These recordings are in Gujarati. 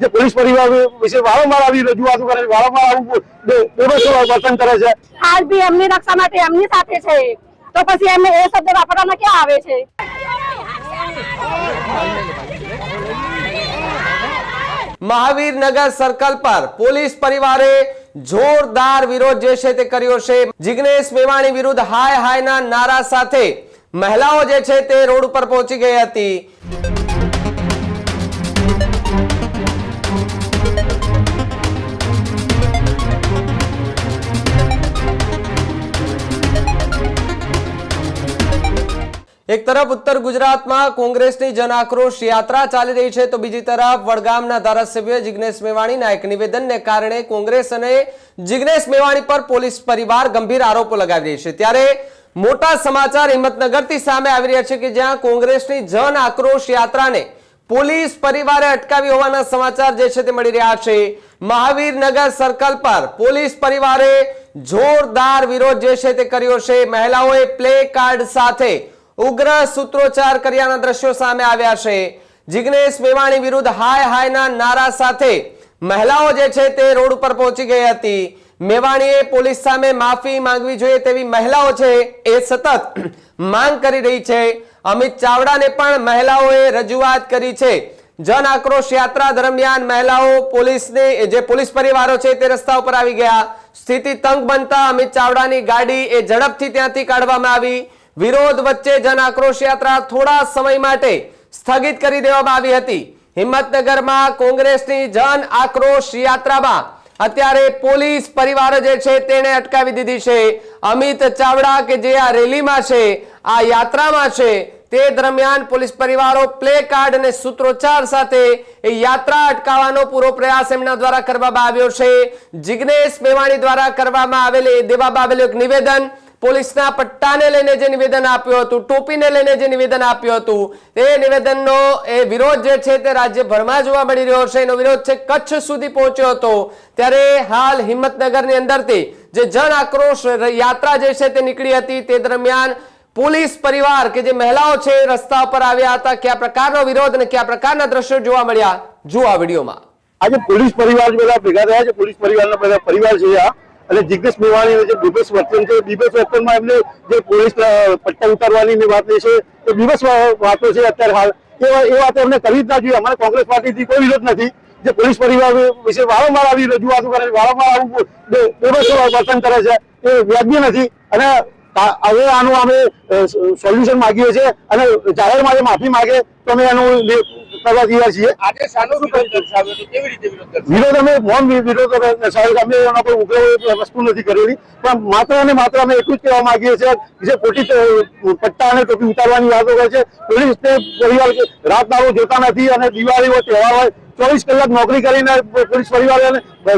જે પોલીસ પરિવાર વિશે વારંવાર આવી રજૂઆતો કરે છે વારંવાર આવું વર્તન કરે છે. આજ બી એમની રક્ષા માટે એમની સાથે છે. તો પછી એમને એ શબ્દ વાપરવામાં ક્યાં આવે છે? મહાવીરનગર સર્કલ પર પોલીસ પરિવારે જોરદાર વિરોધ જે છે તે કર્યો છે. જિગ્નેશ મેવાણી વિરુદ્ધ હાય હાયના નારા સાથે મહિલાઓ જે છે તે રોડ ઉપર પહોંચી ગઈ હતી. એક તરફ ઉત્તર ગુજરાતમાં કોંગ્રેસની જન આક્રોશ યાત્રા ચાલી રહી છે, તો બીજી તરફ વડગામના ધારાસભ્ય જિગ્નેશ મેવાણીના એક નિવેદનને કારણે કોંગ્રેસ અને જિગ્નેશ મેવાણી પર પોલીસ પરિવાર ગંભીર આરોપો લગાવી રહી છે. ત્યારે મોટા સમાચાર હિંમતનગરથી સામે આવી રહ્યા છે કે જ્યાં કોંગ્રેસની જન આક્રોશ યાત્રાને પોલીસ પરિવારે અટકાવી હોવાના સમાચાર જે છે તે મળી રહ્યા છે. મહાવીરનગર સર્કલ પર પોલીસ પરિવારે જોરદાર વિરોધ જે છે તે કર્યો છે. મહિલાઓએ પ્લે કાર્ડ સાથે ઉગ્ર સૂત્રોચ્ચાર કર્યાના દ્રશ્યો સામે આવ્યા છે. જિગ્નેશ મેવાણી વિરુદ્ધ હાય હાયના નારા સાથે મહિલાઓ જે છે તે રોડ ઉપર પહોંચી ગઈ હતી. મેવાણીએ પોલીસ સામે માફી માંગવી જોઈએ તેવી મહિલાઓ છે એ સતત માંગ કરી રહી છે. અમિત ચાવડાને પણ મહિલાઓએ રજૂઆત કરી છે. જન આક્રોશ યાત્રા દરમિયાન મહિલાઓ પોલીસને, જે પોલીસ પરિવારો છે તે રસ્તા ઉપર આવી ગયા. સ્થિતિ તંગ બનતા અમિત ચાવડાની ગાડી એ ઝડપથી ત્યાંથી કાઢવામાં આવી. વિરોધ વચ્ચે જન આક્રોશ યાત્રા થોડા સમય માટે સ્થગિત કરી દેવામાં આવી હતી. હિંમતનગરમાં કોંગ્રેસની જન આક્રોશ યાત્રામાં અત્યારે પોલીસ પરિવાર જે છે તેને અટકાવી દીધી છે. અમિત ચાવડા કે જે આ રેલીમાં છે, આ યાત્રામાં છે, તે દરમિયાન પોલીસ પરિવારો પ્લે કાર્ડ અને સૂત્રોચ્ચાર સાથે એ યાત્રા અટકાવવાનો પૂરો પ્રયાસ એમના દ્વારા કરવામાં આવ્યો છે. જિગ્નેશ મેવાણી દ્વારા કરવામાં આવેલી દેવામાં આવેલું એક નિવેદન પોલીસના પટ્ટાને લઈને જે નિવેદન આપ્યું હતું, ટોપીને લઈને જે નિવેદન આપ્યું હતું, તે નિવેદનનો એ વિરોધ જે છે તે રાજ્યભરમાં જોવા મળી રહ્યો છે. એનો વિરોધ છે, કચ્છ સુધી પહોંચ્યો હતો. ત્યારે હાલ હિંમતનગરની અંદરથી જે જન આક્રોશ યાત્રા જે છે તે નીકળી હતી, તે દરમિયાન પોલીસ પરિવાર કે જે મહિલાઓ છે રસ્તા પર આવ્યા હતા. કયા પ્રકારનો વિરોધ અને કયા પ્રકારના દ્રશ્યો જોવા મળ્યા? જુઓ આ વિડીયોમાં. આજે પોલીસ પરિવાર બધા ભેગા થયા છે, પોલીસ પરિવારના બધા પરિવાર છે આ અને જિગ્નેશ મેવાણી જે બીબેસ વર્તન છે બીબેસ વર્તનમાં એમને જે પોલીસ પટ્ટા ઉતારવાની વાત છે, એ દિવસ વાતો છે અત્યારે હાલ. એ વાત એમને કરવી જ ના જોઈએ. અમારે કોંગ્રેસ પાર્ટીથી કોઈ વિરોધ નથી. જે પોલીસ પરિવાર વિશે વારંવાર આવી રજૂઆતો કરે છે, વારંવાર આવું બેબસ વર્તન કરે છે, એ વ્યાજબી નથી. અને હવે આનું અમે સોલ્યુશન માગીએ છીએ અને જાહેરમાં જે માફી માંગે, તો અમે એનું કરવા તૈયાર છીએ. આજે શાનો વિરોધ દર્શાવ્યો કેવી રીતે વિરોધ વિરોધ અમે મૌન વિરોધ દર્શાવ્યો અમે એના કોઈ ઉગ્ર વસ્તુ નથી કરેલી. પણ માત્ર અને માત્ર અમે એટલું જ કહેવા માંગીએ છીએ કે જે ખોટી પટ્ટા અને ટોપી ઉતારવાની વાતો કરે છે. પોલીસ તે પરિવાર રાત દારો જોતા નથી અને દિવાળી હોય તહેવાર હોય ચોવીસ કલાક નોકરી કરીને પોલીસ પરિવાર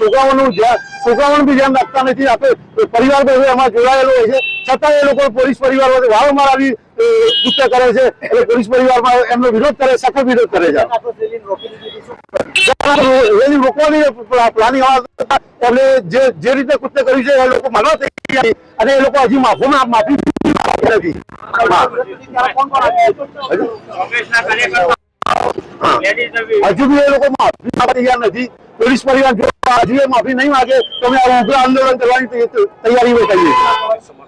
છોકરાઓનું છોકરાઓનું બી ધ્યાન રાખતા નથી. આપણે પરિવાર બધું એમાં જોડાયેલો હોય છે. છતાં એ લોકો પોલીસ પરિવાર વારંવાર આવી કૃત્ય કરે છે. એટલે પોલીસ પરિવારમાં એમનો વિરોધ કરે સખત વિરોધ કરે છે. રેલી રોકવાની પ્લાનિંગ એટલે જે જે રીતે કૃત્ય કર્યું છે એ લોકો માનવા તૈયાર નથી. અને એ લોકો હજી માફી માફી નથી. બી. હજુ બી એ લોકો માફી તૈયાર નથી. પોલીસ પરિવાર જો હજુ એ માફી નહીં માગે તો અમે આવું ઉગ્ર આંદોલન કરવાની તૈયારી કરીએ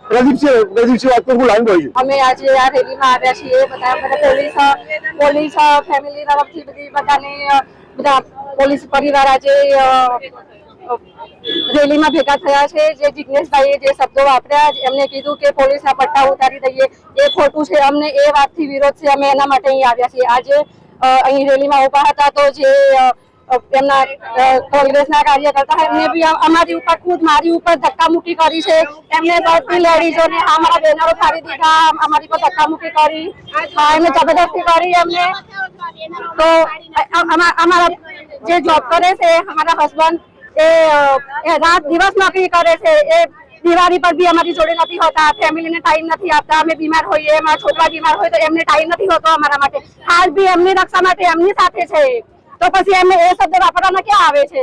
પ્રદીપસિંહ પ્રદીપસિંહ વાત કરું લાઈન ભાઈ અમે આજે આ રેલીમાં આવ્યા છીએ, બધા બધા પોલીસ પોલીસ ફેમિલી તરફથી બધી બધાને બધા પોલીસ પરિવાર આજે રેલીમાં ભેગા થયા છે. જે જિજ્ઞેશભાઈએ જે શબ્દો વાપર્યા એમને કીધું કે પોલીસ આ પટ્ટા ઉતારી દઈએ. એ ખોટું છે. અમને એ વાતથી વિરોધ છે. અમે એના માટે અહીં આવ્યા છીએ. આજે અહીં રેલીમાં ઊભા હતા તો જે એમના કોંગ્રેસના કાર્યકર્તા એમને બી અમારી ઉપર ખુદ મારી ઉપર ધક્કામુક્કી કરી છે. એમને બધી લેડીઝોને અમારા બેનરો ફાડી દીધા, અમારી પર ધક્કામુક્કી કરી. એમને જબરદસ્તી કરી એમને. તો અમારા જે જોબ કરે છે, અમારા હસબન્ડ એ રાત દિવસ નોકરી કરે છે. એ દિવાળી પર બી અમારી જોડે નથી હોતા, ફેમિલીને ટાઈમ નથી આપતા, અમે બીમાર હોઈએ અમારા છોકરા બીમાર હોય તો એમને ટાઈમ નથી હોતો અમારા માટે. હાલ બી એમની રક્ષા માટે એમની સાથે છે. તો પછી એમને એ શબ્દ વાપરવામાં ક્યાં આવે છે?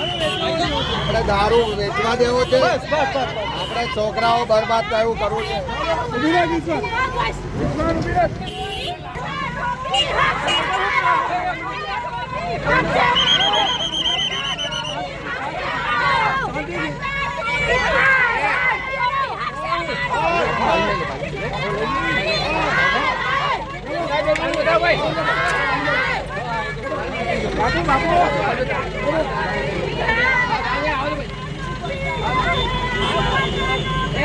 આપણે દારૂ વેચવા દેવો છે. આપણે છોકરાઓ બરબાદ થયું કરવું છે. બાપુ બાપુ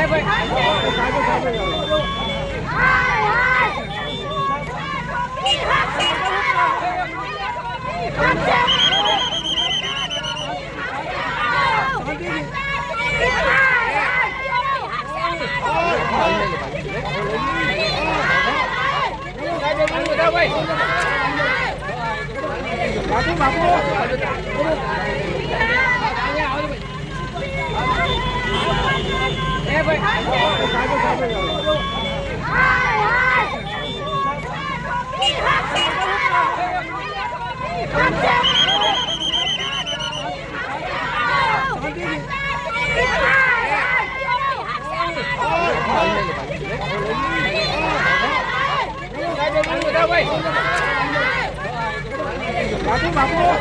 Come on! Bagus, bagus.